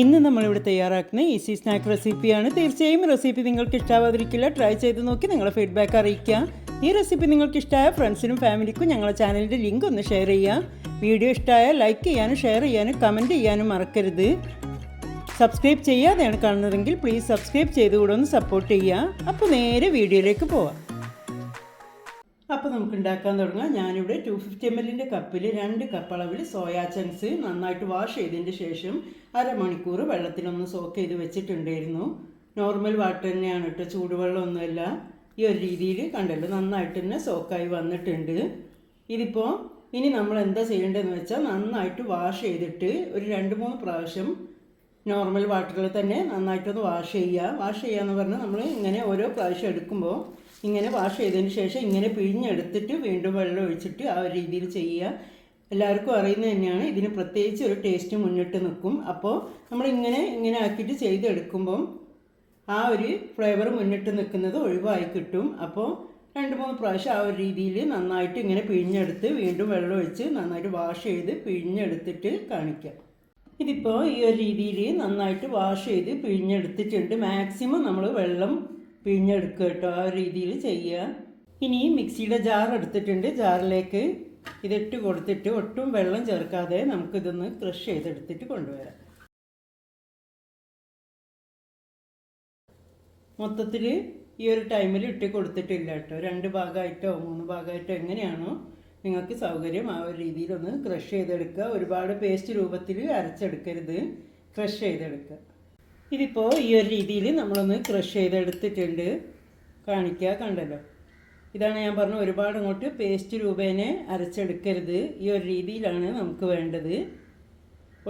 ഇന്ന് നമ്മളിവിടെ തയ്യാറാക്കുന്ന ഈസി സ്നാക്ക് റെസിപ്പിയാണ്. തീർച്ചയായും റെസിപ്പി നിങ്ങൾക്ക് ഇഷ്ടാവാതിരിക്കില്ല ട്രൈ ചെയ്ത് നോക്കി നിങ്ങളുടെ ഫീഡ്ബാക്ക് അറിയിക്കുക. ഈ റെസിപ്പി നിങ്ങൾക്ക് ഇഷ്ടമായ ഫ്രണ്ട്സിനും ഫാമിലിക്കും ഞങ്ങളുടെ ചാനലിന്റെ ലിങ്ക് ഒന്ന് ഷെയർ ചെയ്യുക. വീഡിയോ ഇഷ്ടമായ ലൈക്ക് ചെയ്യാനും ഷെയർ ചെയ്യാനും കമന്റ് ചെയ്യാനും മറക്കരുത്. സബ്സ്ക്രൈബ് ചെയ്യാതെയാണ് കാണുന്നതെങ്കിൽ പ്ലീസ് സബ്സ്ക്രൈബ് ചെയ്തുകൂടെ ഒന്ന് സപ്പോർട്ട് ചെയ്യുക. അപ്പോൾ നേരെ വീഡിയോയിലേക്ക് പോവാം. അപ്പോൾ നമുക്ക് ഉണ്ടാക്കാൻ തുടങ്ങാം. ഞാനിവിടെ ടു ഫിഫ്റ്റി എം എല്ലിന്റെ കപ്പിൽ രണ്ട് കപ്പ് അളവിൽ സോയാ ചങ്ക്സ് നന്നായിട്ട് വാഷ് ചെയ്തതിന് ശേഷം അരമണിക്കൂർ വെള്ളത്തിലൊന്ന് സോക്ക് ചെയ്ത് വെച്ചിട്ടുണ്ടായിരുന്നു. നോർമൽ വാട്ടർ തന്നെയാണ് കേട്ടോ. ചൂടുവെള്ളമൊന്നുമല്ല. ഈ ഒരു രീതിയിൽ കണ്ടല്ലോ നന്നായിട്ട് തന്നെ സോക്കായി വന്നിട്ടുണ്ട്. ഇതിപ്പോൾ ഇനി നമ്മൾ എന്താ ചെയ്യേണ്ടതെന്ന് വെച്ചാൽ നന്നായിട്ട് വാഷ് ചെയ്തിട്ട് ഒരു രണ്ട് മൂന്ന് പ്രാവശ്യം നോർമൽ വാട്ടറിൽ തന്നെ നന്നായിട്ടൊന്ന് വാഷ് ചെയ്യുക. വാഷ് ചെയ്യുക എന്ന് പറഞ്ഞാൽ നമ്മൾ ഇങ്ങനെ ഓരോ പ്രാവശ്യം എടുക്കുമ്പോൾ ഇങ്ങനെ വാഷ് ചെയ്തതിന് ശേഷം ഇങ്ങനെ പിഴിഞ്ഞെടുത്തിട്ട് വീണ്ടും വെള്ളം ഒഴിച്ചിട്ട് ആ ഒരു രീതിയിൽ ചെയ്യുക. എല്ലാവർക്കും അറിയുന്നത് തന്നെയാണ്. ഇതിന് പ്രത്യേകിച്ച് ഒരു ടേസ്റ്റ് മുന്നിട്ട് നിൽക്കും. അപ്പോൾ നമ്മൾ ഇങ്ങനെ ഇങ്ങനെ ആക്കിയിട്ട് ചെയ്തെടുക്കുമ്പം ആ ഒരു ഫ്ലേവർ മുന്നിട്ട് നിൽക്കുന്നത് ഒഴിവായി കിട്ടും. അപ്പോൾ രണ്ട് മൂന്ന് പ്രാവശ്യം ആ ഒരു രീതിയിൽ നന്നായിട്ട് ഇങ്ങനെ പിഴിഞ്ഞെടുത്ത് വീണ്ടും വെള്ളം ഒഴിച്ച് നന്നായിട്ട് വാഷ് ചെയ്ത് പിഴിഞ്ഞെടുത്തിട്ട് കാണിക്കാം. ഇതിപ്പോൾ ഈ ഒരു രീതിയിൽ നന്നായിട്ട് വാഷ് ചെയ്ത് പിഴിഞ്ഞെടുത്തിട്ടുണ്ട്. മാക്സിമം നമ്മൾ വെള്ളം പിഴിഞ്ഞെടുക്കുക കേട്ടോ ആ രീതിയിൽ ചെയ്യുക. ഇനി മിക്സിയുടെ ജാർ എടുത്തിട്ടുണ്ട്. ജാറിലേക്ക് ഇതിട്ട് കൊടുത്തിട്ട് ഒട്ടും വെള്ളം ചേർക്കാതെ നമുക്കിതൊന്ന് ക്രഷ് ചെയ്തെടുത്തിട്ട് കൊണ്ടുവരാം. മൊത്തത്തിൽ ഈ ഒരു ടൈമിൽ ഇട്ട് കൊടുത്തിട്ടില്ല കേട്ടോ. രണ്ട് ഭാഗമായിട്ടോ മൂന്ന് ഭാഗമായിട്ടോ എങ്ങനെയാണോ നിങ്ങൾക്ക് സൗകര്യം ആ ഒരു രീതിയിലൊന്ന് ക്രഷ് ചെയ്തെടുക്കുക. ഒരുപാട് പേസ്റ്റ് രൂപത്തിൽ അരച്ചെടുക്കരുത്. ക്രഷ് ചെയ്തെടുക്കുക. ഇതിപ്പോൾ ഈ ഒരു രീതിയിൽ നമ്മളൊന്ന് ക്രഷ് ചെയ്തെടുത്തിട്ടുണ്ട്. കാണിക്കുക കണ്ടല്ലോ. ഇതാണ് ഞാൻ പറഞ്ഞ ഒരുപാട് അങ്ങോട്ട് പേസ്റ്റ് രൂപേനെ അരച്ചെടുക്കരുത്. ഈ ഒരു രീതിയിലാണ് നമുക്ക് വേണ്ടത്.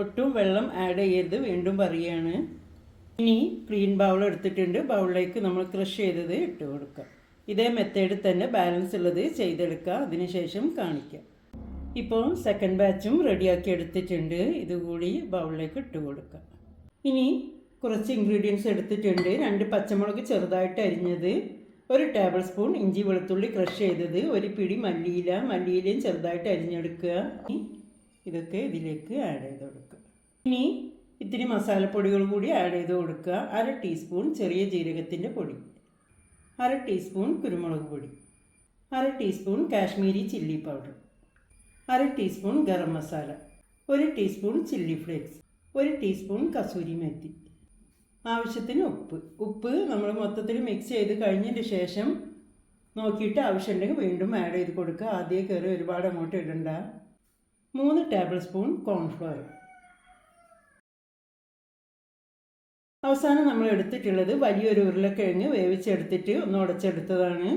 ഒട്ടും വെള്ളം ആഡ് ചെയ്യരുത് വീണ്ടും പറയുകയാണ്. ഇനി ക്ലീൻ ബൗൾ എടുത്തിട്ടുണ്ട്. ബൗളിലേക്ക് നമ്മൾ ക്രഷ് ചെയ്തത് ഇട്ട് കൊടുക്കുക ഇതേ മെത്തേഡിൽ തന്നെ ബാലൻസ് ഉള്ളത് ചെയ്തെടുക്കുക അതിനുശേഷം കാണിക്കാം. ഇപ്പോൾ സെക്കൻഡ് ബാച്ചും റെഡിയാക്കി എടുത്തിട്ടുണ്ട്. ഇതുകൂടി ബൗളിലേക്ക് ഇട്ട് കൊടുക്കുക ഇനി കുറച്ച് ഇൻഗ്രീഡിയൻസ് എടുത്തിട്ടുണ്ട്. രണ്ട് പച്ചമുളക് ചെറുതായിട്ട് അരിഞ്ഞത്. ഒരു ടേബിൾ സ്പൂൺ ഇഞ്ചി വെളുത്തുള്ളി ക്രഷ് ചെയ്തത്. ഒരു പിടി മല്ലിയില. മല്ലിയിലയും ചെറുതായിട്ട് അരിഞ്ഞെടുക്കുക. ഇതൊക്കെ ഇതിലേക്ക് ആഡ് ചെയ്ത് കൊടുക്കുക. ഇനി ഇത്തിരി മസാലപ്പൊടികൾ കൂടി ആഡ് ചെയ്ത് കൊടുക്കുക. അര ടീസ്പൂൺ ചെറിയ ജീരകത്തിന്റെ പൊടി. അര ടീസ്പൂൺ കുരുമുളക് പൊടി. അര ടീസ്പൂൺ കാശ്മീരി ചില്ലി പൗഡർ അര ടീസ്പൂൺ ഗരം മസാല. ഒരു ടീസ്പൂൺ ചില്ലി ഫ്ലേക്സ് ഒരു ടീസ്പൂൺ കസൂരി മെത്തി. ആവശ്യത്തിന് ഉപ്പ്. ഉപ്പ് നമ്മൾ മൊത്തത്തിൽ മിക്സ് ചെയ്ത് കഴിഞ്ഞതിന് ശേഷം നോക്കിയിട്ട് ആവശ്യമുണ്ടെങ്കിൽ വീണ്ടും ആഡ് ചെയ്ത് കൊടുക്കുക. ആദ്യം കയറി ഒരുപാട് അങ്ങോട്ട് ഇടണ്ട. മൂന്ന് ടേബിൾ സ്പൂൺ കോൺഫ്ലവർ അവസാനം നമ്മൾ എടുത്തിട്ടുള്ളത് വലിയൊരു ഉരുളക്കിഴങ്ങ് വേവിച്ചെടുത്തിട്ട് ഒന്ന് ഉടച്ചെടുത്തതാണ്.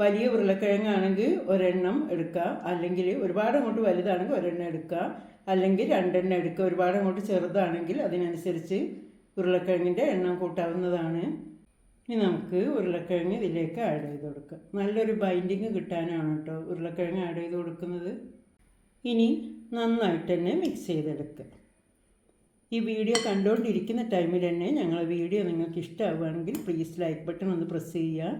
വലിയ ഉരുളക്കിഴങ്ങാണെങ്കിൽ ഒരെണ്ണം എടുക്കുക. അല്ലെങ്കിൽ ഒരുപാട് അങ്ങോട്ട് വലുതാണെങ്കിൽ ഒരെണ്ണം എടുക്കുക. അല്ലെങ്കിൽ രണ്ടെണ്ണം എടുക്കുക. ഒരുപാട് അങ്ങോട്ട് ചെറുതാണെങ്കിൽ അതിനനുസരിച്ച് ഉരുളക്കിഴങ്ങിന്റെ എണ്ണം കൂട്ടാവുന്നതാണ്. ഇനി നമുക്ക് ഉരുളക്കിഴങ്ങ് ഇതിലേക്ക് ആഡ് ചെയ്ത് കൊടുക്കുക നല്ലൊരു ബൈൻഡിങ് കിട്ടാനാണ് കേട്ടോ ഉരുളക്കിഴങ്ങ് ആഡ് ചെയ്ത് കൊടുക്കുന്നത്. ഇനി നന്നായിട്ട് തന്നെ മിക്സ് ചെയ്തെടുക്കുക ഈ വീഡിയോ കണ്ടുകൊണ്ടിരിക്കുന്ന ടൈമിൽ തന്നെ ഞങ്ങളെ വീഡിയോ നിങ്ങൾക്ക് ഇഷ്ടമാവുകയാണെങ്കിൽ പ്ലീസ് ലൈക്ക് ബട്ടൺ ഒന്ന് പ്രസ് ചെയ്യുക.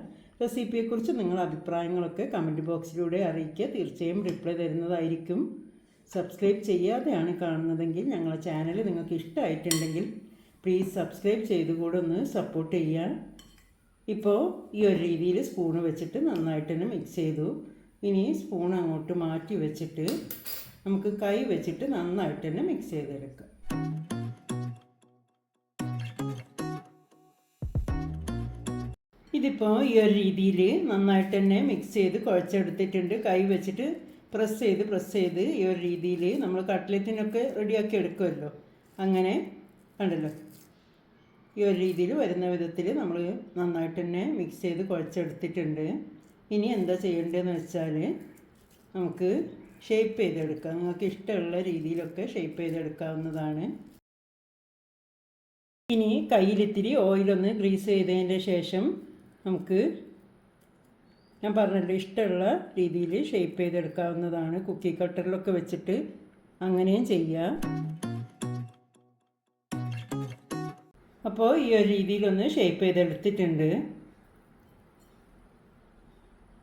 റെസിപ്പിയെക്കുറിച്ച് നിങ്ങളുടെ അഭിപ്രായങ്ങളൊക്കെ കമന്റ് ബോക്സിലൂടെ അറിയിക്കുക. തീർച്ചയായും റിപ്ലൈ തരുന്നതായിരിക്കും. സബ്സ്ക്രൈബ് ചെയ്യാതെയാണ് കാണുന്നതെങ്കിൽ ഞങ്ങളുടെ ചാനൽ നിങ്ങൾക്ക് ഇഷ്ടമായിട്ടുണ്ടെങ്കിൽ പ്ലീസ് സബ്സ്ക്രൈബ് ചെയ്ത് കൂടെ ഒന്ന് സപ്പോർട്ട് ചെയ്യുക ഇപ്പോൾ ഈ ഒരു രീതിയിൽ സ്പൂൺ വെച്ചിട്ട് നന്നായിട്ട് തന്നെ മിക്സ് ചെയ്തു. ഇനി സ്പൂൺ അങ്ങോട്ട് മാറ്റി വെച്ചിട്ട് നമുക്ക് കൈ വെച്ചിട്ട് നന്നായിട്ട് തന്നെ മിക്സ് ചെയ്തെടുക്കാം. ഇതിപ്പോൾ ഈ ഒരു രീതിയിൽ നന്നായിട്ട് തന്നെ മിക്സ് ചെയ്ത് കുഴച്ചെടുത്തിട്ടുണ്ട്. കൈ വെച്ചിട്ട് പ്രസ് ചെയ്ത് പ്രസ് ചെയ്ത് ഈ ഒരു രീതിയിൽ നമ്മൾ കട്ട്ലറ്റിനൊക്കെ റെഡിയാക്കി എടുക്കുമല്ലോ അങ്ങനെ കണ്ടല്ലോ. ഈ ഒരു രീതിയിൽ വരുന്ന വിധത്തിൽ നമ്മൾ നന്നായിട്ട് തന്നെ മിക്സ് ചെയ്ത് കുഴച്ചെടുത്തിട്ടുണ്ട്. ഇനി എന്താ ചെയ്യേണ്ടതെന്ന് വെച്ചാൽ നമുക്ക് ഷേപ്പ് ചെയ്തെടുക്കാം. നിങ്ങൾക്ക് ഇഷ്ടമുള്ള രീതിയിലൊക്കെ ഷേപ്പ് ചെയ്തെടുക്കാവുന്നതാണ്. ഇനി കയ്യിലിത്തിരി ഓയിലൊന്ന് ഗ്രീസ് ചെയ്തതിന്റെ ശേഷം നമുക്ക് ഞാൻ പറഞ്ഞല്ലോ ഇഷ്ടമുള്ള രീതിയിൽ ഷേപ്പ് ചെയ്തെടുക്കാവുന്നതാണ്. കുക്കി കട്ടറിലൊക്കെ വെച്ചിട്ട് അങ്ങനെയും ചെയ്യാം. അപ്പോൾ ഈ ഒരു രീതിയിലൊന്ന് ഷേപ്പ് ചെയ്തെടുത്തിട്ടുണ്ട്.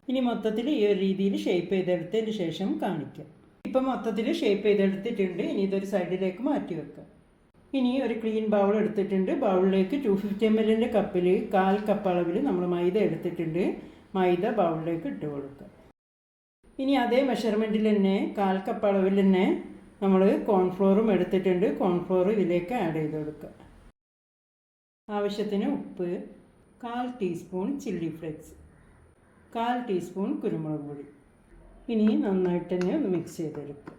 ഇനി മൊത്തത്തിൽ ഈ ഒരു രീതിയിൽ ഷേപ്പ് ചെയ്തെടുത്തതിന് ശേഷം കാണിക്കാം. ഇപ്പം മൊത്തത്തിൽ ഷേപ്പ് ചെയ്തെടുത്തിട്ടുണ്ട്. ഇനി ഇതൊരു സൈഡിലേക്ക് മാറ്റി വെക്കാം. ഇനി ഒരു ക്ലീൻ ബൗൾ എടുത്തിട്ടുണ്ട്. ബൗളിലേക്ക് ടു ഫിഫ്റ്റി എം എല്ലിന്റെ കപ്പിൽ കാൽ കപ്പ് അളവിൽ നമ്മൾ മൈദ എടുത്തിട്ടുണ്ട്. മൈദ ബൗളിലേക്ക് ഇട്ട് കൊടുക്കുക ഇനി അതേ മെഷർമെന്റിൽ തന്നെ കാൽ കപ്പ് അളവിൽ തന്നെ നമ്മൾ കോൺഫ്ലോറും എടുത്തിട്ടുണ്ട്. കോൺഫ്ലോർ ഇതിലേക്ക് ആഡ് ചെയ്ത് കൊടുക്കുക ആവശ്യത്തിന് ഉപ്പ് കാൽ ടീസ്പൂൺ ചില്ലി ഫ്ലേക്സ് കാൽ ടീസ്പൂൺ കുരുമുളക് പൊടി. ഇനി നന്നായിട്ട് തന്നെ ഒന്ന് മിക്സ് ചെയ്തെടുക്കും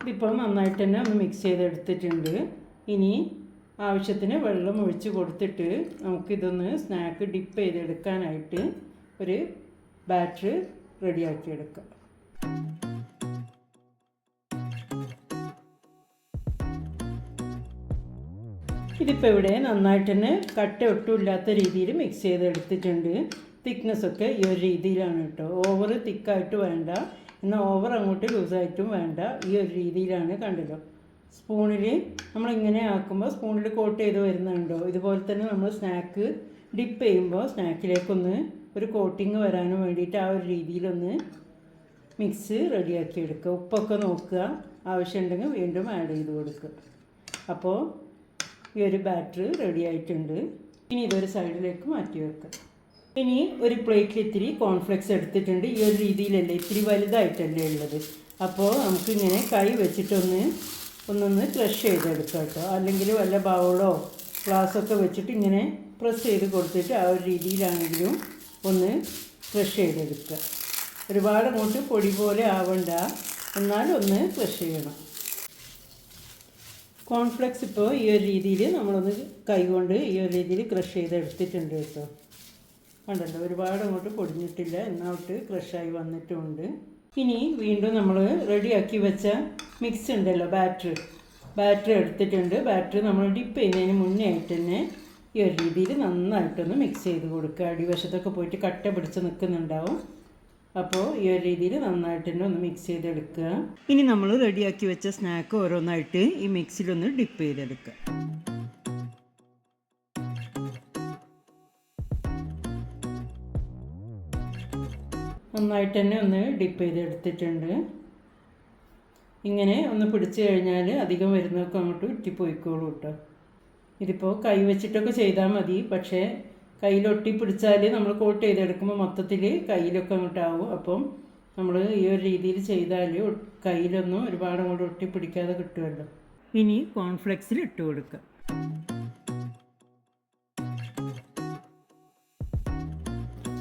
ഇതിപ്പോൾ നന്നായിട്ട് തന്നെ ഒന്ന് മിക്സ് ചെയ്തെടുത്തിട്ടുണ്ട്. ഇനി ആവശ്യത്തിന് വെള്ളം ഒഴിച്ച് കൊടുത്തിട്ട് നമുക്കിതൊന്ന് സ്നാക്ക് ഡിപ്പ് ചെയ്തെടുക്കാനായിട്ട് ഒരു ബാറ്റർ റെഡിയാക്കി ഇതിപ്പോൾ ഇവിടെ നന്നായിട്ട് തന്നെ കട്ട ഒട്ടുമില്ലാത്ത രീതിയിൽ മിക്സ് ചെയ്തെടുത്തിട്ടുണ്ട്. തിക്നെസ് ഒക്കെ ഈ ഒരു രീതിയിലാണ് കേട്ടോ. ഓവർ തിക്കായിട്ട് വേണ്ട. എന്നാൽ ഓവർ അങ്ങോട്ട് ലൂസായിട്ടും വേണ്ട. ഈ ഒരു രീതിയിലാണ് കണ്ടല്ലോ സ്പൂണിൽ നമ്മളിങ്ങനെ ആക്കുമ്പോൾ സ്പൂണിൽ കോട്ട് ചെയ്ത് വരുന്നുണ്ടോ? ഇതുപോലെ തന്നെ നമ്മൾ സ്നാക്ക് ഡിപ്പ് ചെയ്യുമ്പോൾ സ്നാക്കിലേക്കൊന്ന് ഒരു കോട്ടിങ് വരാനും വേണ്ടിയിട്ട് ആ ഒരു രീതിയിലൊന്ന് മിക്സ് റെഡിയാക്കി എടുക്കുക. ഉപ്പൊക്കെ നോക്കുക. ആവശ്യമുണ്ടെങ്കിൽ വീണ്ടും ആഡ് ചെയ്ത് കൊടുക്കുക. അപ്പോൾ ഈ ഒരു ബാറ്റർ റെഡി ആയിട്ടുണ്ട്. ഇനി ഇതൊരു സൈഡിലേക്ക് മാറ്റി വെക്കാം. ഇനി ഒരു പ്ലേറ്റിൽ ഇത്തിരി കോൺഫ്ലെക്സ് എടുത്തിട്ടുണ്ട്. ഈ ഒരു രീതിയിലല്ലേ ഇത്തിരി വലുതായിട്ടല്ലേ ഉള്ളത്. അപ്പോൾ നമുക്കിങ്ങനെ കൈ വെച്ചിട്ടൊന്ന് ഒന്നൊന്ന് ക്രഷ് ചെയ്തെടുക്കാം കേട്ടോ. അല്ലെങ്കിൽ വല്ല ബൗളോ ഗ്ലാസ്സൊക്കെ വെച്ചിട്ട് ഇങ്ങനെ പ്രസ് ചെയ്ത് കൊടുത്തിട്ട് ആ ഒരു രീതിയിലാണെങ്കിലും ഒന്ന് ക്രഷ് ചെയ്തെടുക്കുക. ഒരുപാട് അങ്ങോട്ട് പൊടി പോലെ ആവണ്ട. എന്നാൽ ഒന്ന് ക്രഷ് ചെയ്യണം. കോൺഫ്ലെക്സ് ഇപ്പോൾ ഈ ഒരു രീതിയിൽ നമ്മളൊന്ന് കൈകൊണ്ട് ഈ ഒരു രീതിയിൽ ക്രഷ് ചെയ്ത് എടുത്തിട്ടുണ്ട് കേട്ടോ. കണ്ടല്ലോ ഒരുപാട് അങ്ങോട്ട് പൊടിഞ്ഞിട്ടില്ല. എന്നോട്ട് ക്രഷായി വന്നിട്ടുമുണ്ട് ഇനി വീണ്ടും നമ്മൾ റെഡിയാക്കി വെച്ച മിക്സ് ഉണ്ടല്ലോ ബാറ്റർ ബാറ്റർ എടുത്തിട്ടുണ്ട്. ബാറ്റർ നമ്മൾ ഡിപ്പ് ചെയ്യുന്നതിന് മുന്നേ ആയിട്ട് തന്നെ ഈ ഒരു രീതിയിൽ നന്നായിട്ടൊന്ന് മിക്സ് ചെയ്ത് കൊടുക്കുക. അടിവശത്തൊക്കെ പോയിട്ട് കട്ട പിടിച്ച് നിൽക്കുന്നുണ്ടാവും അപ്പോൾ ഈ ഒരു രീതിയിൽ നന്നായിട്ട് തന്നെ ഒന്ന് മിക്സ് ചെയ്തെടുക്കുക. ഇനി നമ്മൾ റെഡിയാക്കി വെച്ച സ്നാക്ക് ഓരോന്നായിട്ട് ഈ മിക്സിലൊന്ന് ഡിപ്പ് ചെയ്തെടുക്കുക. നന്നായിട്ട് തന്നെ ഒന്ന് ഡിപ്പ് ചെയ്തെടുത്തിട്ടുണ്ട്. ഇങ്ങനെ ഒന്ന് പിടിച്ചു കഴിഞ്ഞാൽ അധികം വരുന്നതൊക്കെ അങ്ങോട്ട് ഉറ്റിപ്പോയിക്കോളൂ കേട്ടോ ഇതിപ്പോൾ കൈ വെച്ചിട്ടൊക്കെ ചെയ്താൽ മതി പക്ഷേ കയ്യിലൊട്ടി പിടിച്ചാൽ നമ്മൾ കോട്ട് ചെയ്തെടുക്കുമ്പോൾ മൊത്തത്തിൽ കയ്യിലൊക്കെ അങ്ങോട്ടാവും. അപ്പം നമ്മൾ ഈ ഒരു രീതിയിൽ ചെയ്താൽ കയ്യിലൊന്നും ഒരുപാട് അങ്ങോട്ട് ഒട്ടി പിടിക്കാതെ കിട്ടുമല്ലോ ഇനി കോൺഫ്ലെക്സിൽ ഇട്ട് കൊടുക്കുക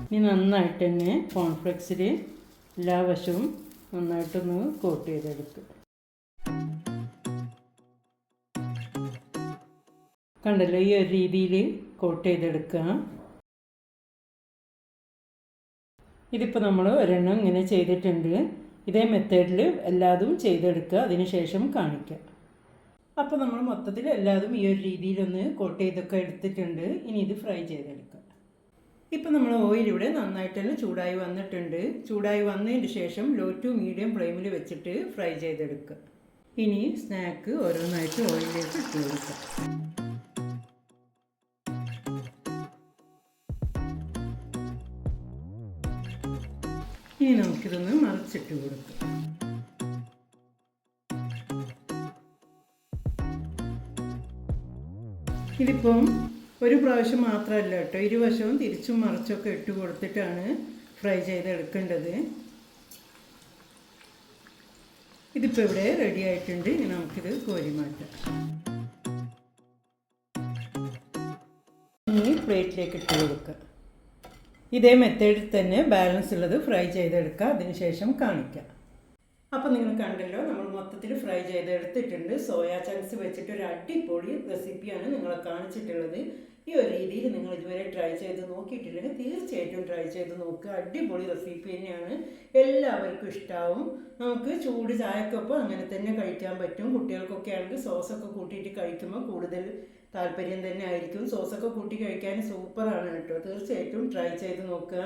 ഇനി നന്നായിട്ട് തന്നെ കോൺഫ്ലെക്സിൽ എല്ലാ വശവും നന്നായിട്ടൊന്ന് കോട്ട് ചെയ്തെടുക്കുക കണ്ടല്ലോ ഈ ഒരു രീതിയിൽ കോട്ട് ചെയ്തെടുക്കുക ഇതിപ്പോൾ നമ്മൾ ഒരെണ്ണം ഇങ്ങനെ ചെയ്തിട്ടുണ്ട്. ഇതേ മെത്തേഡിൽ എല്ലാതും ചെയ്തെടുക്കുക അതിനുശേഷം കാണിക്കുക അപ്പോൾ നമ്മൾ മൊത്തത്തിൽ എല്ലാതും ഈ ഒരു രീതിയിലൊന്ന് കോട്ട് ചെയ്തൊക്കെ എടുത്തിട്ടുണ്ട്. ഇനി ഇത് ഫ്രൈ ചെയ്തെടുക്കുക ഇപ്പം നമ്മൾ ഓയിൽ ഇവിടെ ചൂടായി വന്നിട്ടുണ്ട്. ചൂടായി വന്നതിന് ശേഷം ലോ ടു മീഡിയം ഫ്ലെയിമിൽ വെച്ചിട്ട് ഫ്രൈ ചെയ്തെടുക്കുക. ഇനി സ്നാക്ക് ഓരോന്നായിട്ട് ഓയിലിലേക്ക് ഇട്ട് കൊടുക്കുക ഇനി നമുക്കിതൊന്ന് മറിച്ചിട്ട് കൊടുക്കാം. ഇതിപ്പം ഒരു പ്രാവശ്യം മാത്രമല്ല കേട്ടോ ഇരുവശവും തിരിച്ചും മറിച്ചൊക്കെ ഇട്ട് കൊടുത്തിട്ടാണ് ഫ്രൈ ചെയ്തെടുക്കേണ്ടത്. ഇതിപ്പോൾ ഇവിടെ റെഡി ആയിട്ടുണ്ട് ഇനി നമുക്കിത് കോരി മാറ്റാം ഇനി പ്ലേറ്റിലേക്ക് ഇട്ട് കൊടുക്കുക ഇതേ മെത്തേഡിൽ തന്നെ ബാലൻസ് ഉള്ളത് ഫ്രൈ ചെയ്തെടുക്കുക. അതിനുശേഷം കാണിക്കാം. അപ്പോൾ നിങ്ങൾ കണ്ടല്ലോ നമ്മൾ മൊത്തത്തിൽ ഫ്രൈ ചെയ്തെടുത്തിട്ടുണ്ട്. സോയാ ചങ്ക്സ് വെച്ചിട്ട് ഒരു അടിപൊളി റെസിപ്പിയാണ് നിങ്ങളെ കാണിച്ചിട്ടുള്ളത്. ഈ ഒരു രീതിയിൽ നിങ്ങൾ ഇതുവരെ ട്രൈ ചെയ്ത് നോക്കിയിട്ടില്ലെങ്കിൽ തീർച്ചയായിട്ടും ട്രൈ ചെയ്ത് നോക്കുക. അടിപൊളി റെസിപ്പി തന്നെയാണ്. എല്ലാവർക്കും ഇഷ്ടമാവും നമുക്ക് ചൂട് ചായക്കൊപ്പം അങ്ങനെ തന്നെ കഴിക്കാൻ പറ്റും. കുട്ടികൾക്കൊക്കെ ആണെങ്കിൽ സോസൊക്കെ കൂട്ടിയിട്ട് കഴിക്കുമ്പോൾ കൂടുതൽ താല്പര്യം തന്നെ ആയിരിക്കും. സോസൊക്കെ കൂട്ടി കഴിക്കാൻ സൂപ്പറാണ് കേട്ടോ. തീർച്ചയായിട്ടും ട്രൈ ചെയ്ത് നോക്കുക.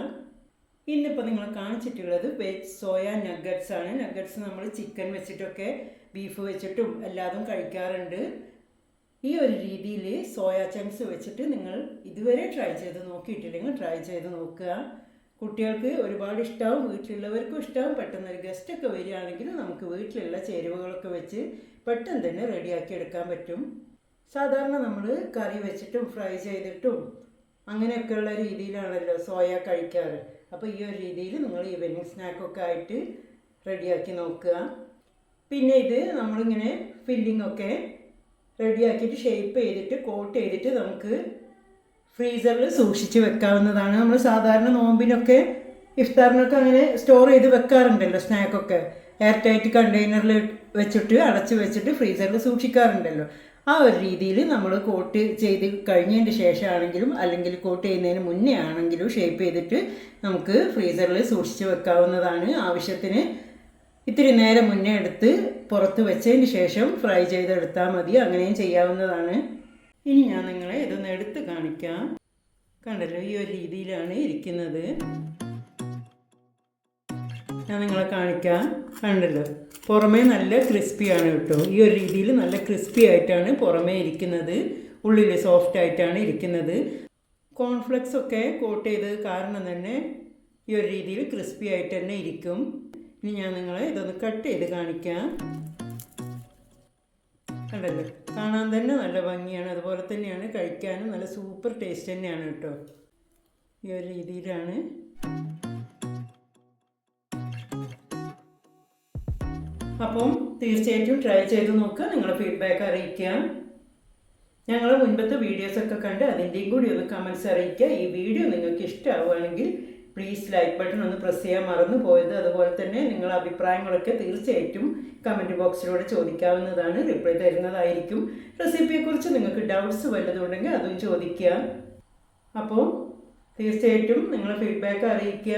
ഇന്നിപ്പോൾ നിങ്ങൾ കാണിച്ചിട്ടുള്ളത് വെജ് സോയ നഗറ്റ്സ് ആണ്. നഗറ്റ്സ് നമ്മൾ ചിക്കൻ വെച്ചിട്ടൊക്കെ ബീഫ് വെച്ചിട്ടും എല്ലാതും കഴിക്കാറുണ്ട്. ഈ ഒരു രീതിയിൽ സോയ ചങ്ക്സ് വെച്ചിട്ട് നിങ്ങൾ ഇതുവരെ ട്രൈ ചെയ്ത് നോക്കിയിട്ടില്ലെങ്കിൽ ട്രൈ ചെയ്ത് നോക്കുക. കുട്ടികൾക്ക് ഒരുപാട് ഇഷ്ടമാവും വീട്ടിലുള്ളവർക്കും ഇഷ്ടമാവും പെട്ടെന്ന് ഒരു ഗസ്റ്റൊക്കെ വരികയാണെങ്കിൽ നമുക്ക് വീട്ടിലുള്ള ചേരുവകളൊക്കെ വെച്ച് പെട്ടെന്ന് തന്നെ റെഡിയാക്കി എടുക്കാൻ പറ്റും. സാധാരണ നമ്മൾ കറി വെച്ചിട്ടും ഫ്രൈ ചെയ്തിട്ടും അങ്ങനെയൊക്കെയുള്ള രീതിയിലാണല്ലോ സോയ കഴിക്കാറ്. അപ്പോൾ ഈ ഒരു രീതിയിൽ നിങ്ങൾ ഈവനിങ് സ്നാക്കൊക്കെ ആയിട്ട് റെഡിയാക്കി നോക്കുക. പിന്നെ ഇത് നമ്മളിങ്ങനെ ഫില്ലിംഗ് ഒക്കെ റെഡിയാക്കിയിട്ട് ഷേപ്പ് ചെയ്തിട്ട് കോട്ട് ചെയ്തിട്ട് നമുക്ക് ഫ്രീസറിൽ സൂക്ഷിച്ച് വെക്കാവുന്നതാണ്. നമ്മൾ സാധാരണ നോമ്പിനൊക്കെ ഇഫ്താറിനൊക്കെ അങ്ങനെ സ്റ്റോർ ചെയ്ത് വെക്കാറുണ്ടല്ലോ സ്നാക്കൊക്കെ എയർ ടൈറ്റ് കണ്ടെയ്നറിൽ വെച്ചിട്ട് അടച്ച് വെച്ചിട്ട് ഫ്രീസറിൽ സൂക്ഷിക്കാറുണ്ടല്ലോ. ആ ഒരു രീതിയിൽ നമ്മൾ കോട്ട് ചെയ്ത് കഴിഞ്ഞതിന്റെ ശേഷമാണെങ്കിലും അല്ലെങ്കിൽ കോട്ട് ചെയ്യുന്നതിന് മുന്നേ ആണെങ്കിലും ഷേപ്പ് ചെയ്തിട്ട് നമുക്ക് ഫ്രീസറിൽ സൂക്ഷിച്ച് വെക്കാവുന്നതാണ്. ആവശ്യത്തിന് ഇത്തിരി നേരം മുന്നേ എടുത്ത് പുറത്ത് വെച്ചതിന് ശേഷം ഫ്രൈ ചെയ്തെടുത്താൽ മതി. അങ്ങനെയും ചെയ്യാവുന്നതാണ്. ഇനി ഞാൻ നിങ്ങളെ ഇതൊന്ന് എടുത്ത് കാണിക്കാം. കണ്ടല്ലോ ഈ ഒരു രീതിയിലാണ് ഇരിക്കുന്നത്. ഞാൻ നിങ്ങളെ കാണിക്കാം. കണ്ടല്ലോ? പുറമേ നല്ല ക്രിസ്പിയാണ് കേട്ടോ. ഈ ഒരു രീതിയിൽ നല്ല ക്രിസ്പി ആയിട്ടാണ് പുറമേ ഇരിക്കുന്നത്. ഉള്ളിൽ സോഫ്റ്റ് ആയിട്ടാണ് ഇരിക്കുന്നത്. കോൺഫ്ലെക്സ് ഒക്കെ കോട്ട് ചെയ്തത് കാരണം തന്നെ ഈ ഒരു രീതിയിൽ ക്രിസ്പി ആയിട്ട് തന്നെ ഇരിക്കും. ഇനി ഞാൻ നിങ്ങളെ ഇതൊന്ന് കട്ട് ചെയ്ത് കാണിക്കാം. കണ്ടല്ലോ? കാണാൻ തന്നെ നല്ല ഭംഗിയാണ്. അതുപോലെ തന്നെയാണ് കഴിക്കാനും നല്ല സൂപ്പർ ടേസ്റ്റ് തന്നെയാണ് കേട്ടോ. ഈ ഒരു രീതിയിലാണ് അപ്പം തീർച്ചയായിട്ടും ട്രൈ ചെയ്ത് നോക്കുക നിങ്ങളുടെ ഫീഡ്ബാക്ക് അറിയിക്കുക ഞങ്ങൾ മുൻപത്തെ വീഡിയോസൊക്കെ കണ്ട് അതിന്റെയും കൂടി ഒന്ന് കമൻസ് അറിയിക്കുക. ഈ വീഡിയോ നിങ്ങൾക്ക് ഇഷ്ടമാവുകയാണെങ്കിൽ പ്ലീസ് ലൈക്ക് ബട്ടൺ ഒന്ന് പ്രസ് ചെയ്യാൻ മറന്നു പോയത്. അതുപോലെ തന്നെ നിങ്ങളുടെ അഭിപ്രായങ്ങളൊക്കെ തീർച്ചയായിട്ടും കമന്റ് ബോക്സിലൂടെ ചോദിക്കാവുന്നതാണ്. റിപ്ലൈ തരുന്നതായിരിക്കും. റെസിപ്പിയെക്കുറിച്ച് നിങ്ങൾക്ക് ഡൗട്ട്സ് വല്ലതുണ്ടെങ്കിൽ അതും ചോദിക്കുക അപ്പോൾ തീർച്ചയായിട്ടും നിങ്ങളുടെ ഫീഡ്ബാക്ക് അറിയിക്കുക